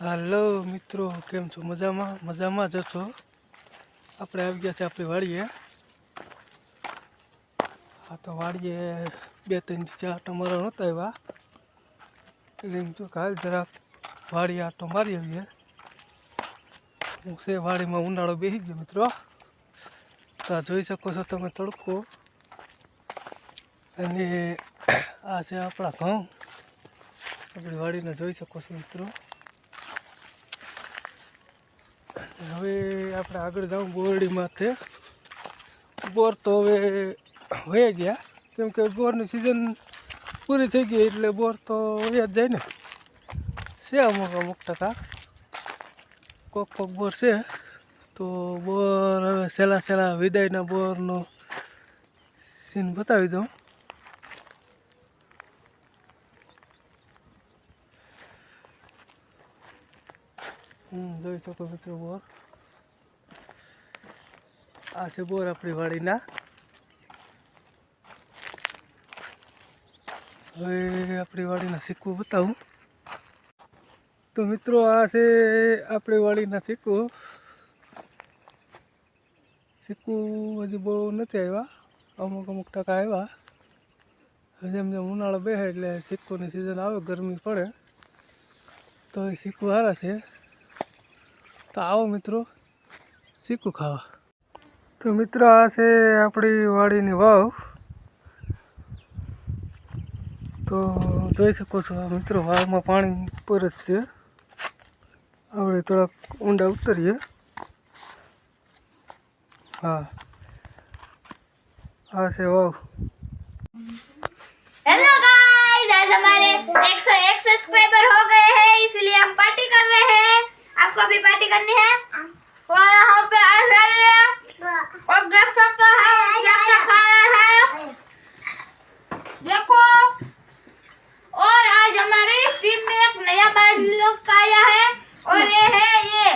હાલો મિત્રો, કેમ છો? મજામાં? મજામાં જ છો? આપણે આવી ગયા છે આપણી વાડીએ. હા, તો વાડીએ બે ત્રણ ચાર ટમારા નહોતા આવ્યા. એટલે એમ કાલ જરાક વાડી આટો મારી આવીએ. હું છે વાડીમાં ઉનાળો બેસી ગયો મિત્રો. તો આ જોઈ શકો છો તમે તડકો. અને આ છે આપણા ઘઉં. આપણી વાડીને જોઈ શકો છો મિત્રો. હવે આપણે આગળ જાઉં બોરડી માથે બોર તો હવે વયા ગયા. કેમ કે બોરની સિઝન પૂરી થઈ ગઈ એટલે બોર તો વયા જ જાય ને. છે અમુક અમુક ટકા. કોક કોક બોર છે. તો બોર હવે સહેલા સહેલા વિદાયના બોરનો સીન બતાવી દઉં. જોઈ શકો મિત્રો બોર. આ છે બોર આપણી વાડીના. હવે આપણી વાડીના સિક્કો બતાવું. તો મિત્રો, આ છે આપણી વાડીના સિક્કો. સિક્કો હજી બહુ નથી આવ્યા. અમુક અમુક ટકા આવ્યા. જેમ જેમ ઉનાળો બેસે એટલે સિક્કોની સિઝન આવે, ગરમી પડે. તો એ સિક્કો સારા છે. તો આવો મિત્રો શીખું ખાવા તો મિત્રો આ છે આપણી વાડીની વાવ તો જોઈ શકો છો આ મિત્રો વાવમાં પાણી ઉપર જ છે આપણે થોડાક ઊંડા ઉતરીએ હા આ છે વાવ हेलो गाइस आज हमारे 101 सब्सक्राइबर हो गए हैं इसलिए हम पार्टी कर रहे हैं आपको भी पार्टी करनी है? और यहाँ पे आ जाइए और देख सकते हैं क्या क्या खा रहे हैं। देखो और आज हमारी टीम में एक नया बाइक लोग आया है। और ये है ये।